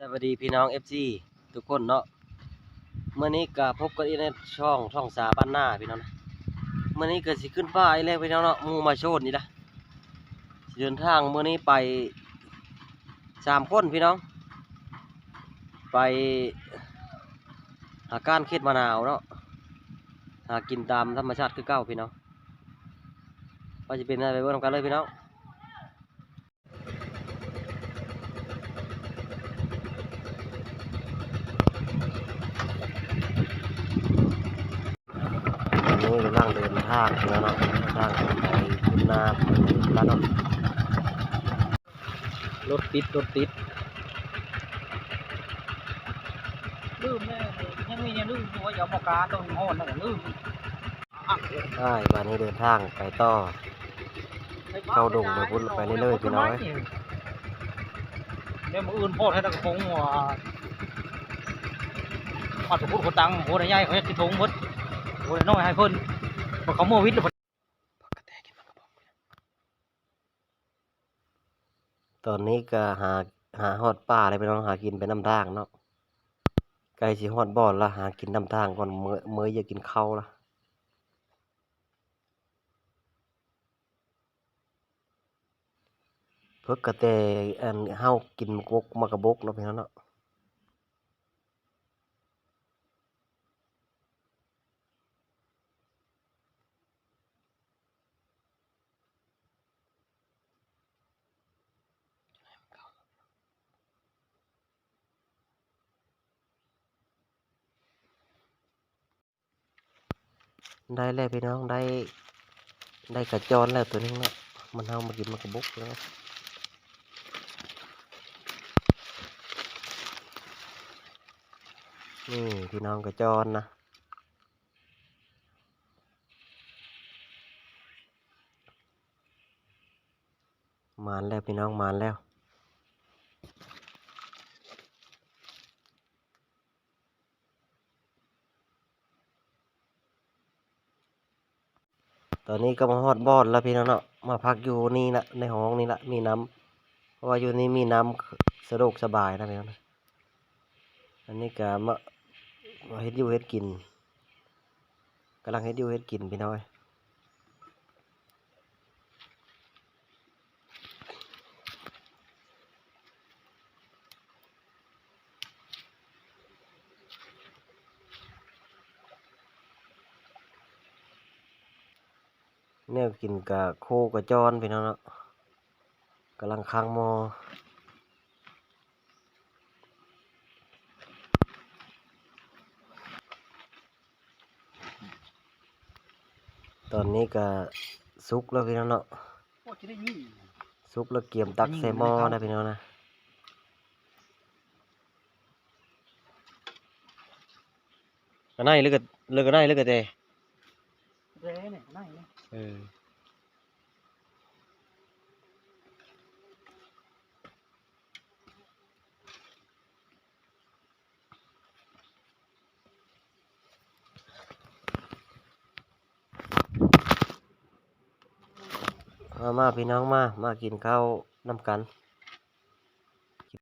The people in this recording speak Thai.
สวัสดีพี่น้อง FC ทุกคนเนาะเมื่อนี้ก็พบกันอีกในช่องช่องสาบ้านหน้าพี่น้องนะเมื่อนี้ก็สิขึ้นป้ายแล้วพี่น้องเนาะมูมาโชดนี่ละเดินทางเมื่อนี้ไปสามคนพี่น้อง ไปหาก้านเข็ดมะนาวเนาะหากินตามธรรมชาติคือเก้าพี่น้องว่าจะเป็นอะไรไปเบิ่งกันเลยพี่น้อง นนี้กำลังเดินทางอยู่แล้วเนาะทางไปขึ้นหน้าแล้วเนาะรถติดรถติดลืมแน่ยังมียังลืมอยู่ว่าอย่าบอกกาต้องโหดแล้วก็ลืมอะได้วันนี้เดินทางไปต่อ เข้าดงไปพุ่นไปเรื่อยๆพี่น้อยเดี๋ยวมืออื่นโพดให้ตะกระพงหัวปัดกระพุ้คนตังโหดใหญ่เขาจะกินทงหมด โหดน้อยให้เพิ่นบอกเขาโมวิทย์หรือเปล่าตอนนี้ก็หาหาฮอดป่าเลยไปน้องหากินไปน้ำทางเนาะไก่สิฮอดบ่อนละหากินน้ำทางก่อนเมื่อเมื่ออยากกินข้าวละเพิ่กกะแต่อันเฮากินกกมากระบกเนาะพี่น้องเนาะ ได้แล้วพี่น้องได้ ได้กระจรแล้วตัวนึงเนาะมันเอามากินมันกระบุกแล้วนี่พี่น้องกระจรนะมานแล้วพี่น้องมานแล้ว ตอนนี้ก็มาฮอดบอดแล้วพี่น้องเนาะมาพักอยู่นี่ละในห้องนี่ละมีน้ำเพราะว่าอยู่นี่มีน้ำสะดวกสบายนะพี่น้องนะอันนี้ก็มาเฮ็ดอยู่เฮ็ดกินกำลังเฮ็ดอยู่เฮ็ดกินพี่น้อย เนี่ยกินกับโคกับจอนพี่น้องเนาะกำลังค้างมอตอนนี้ก็สุกแล้วพี่น้องเนาะโอ้จะได้ยี่ซุปแล้วเกี่ยมตักใส่หม้อนะพี่น้องนะกระไนหรือกเลือกกระไนหรือกระเตด้เนี่ยนั่งเนี่ย เออมามาพี่น้องมา มากินข้าวนำกัน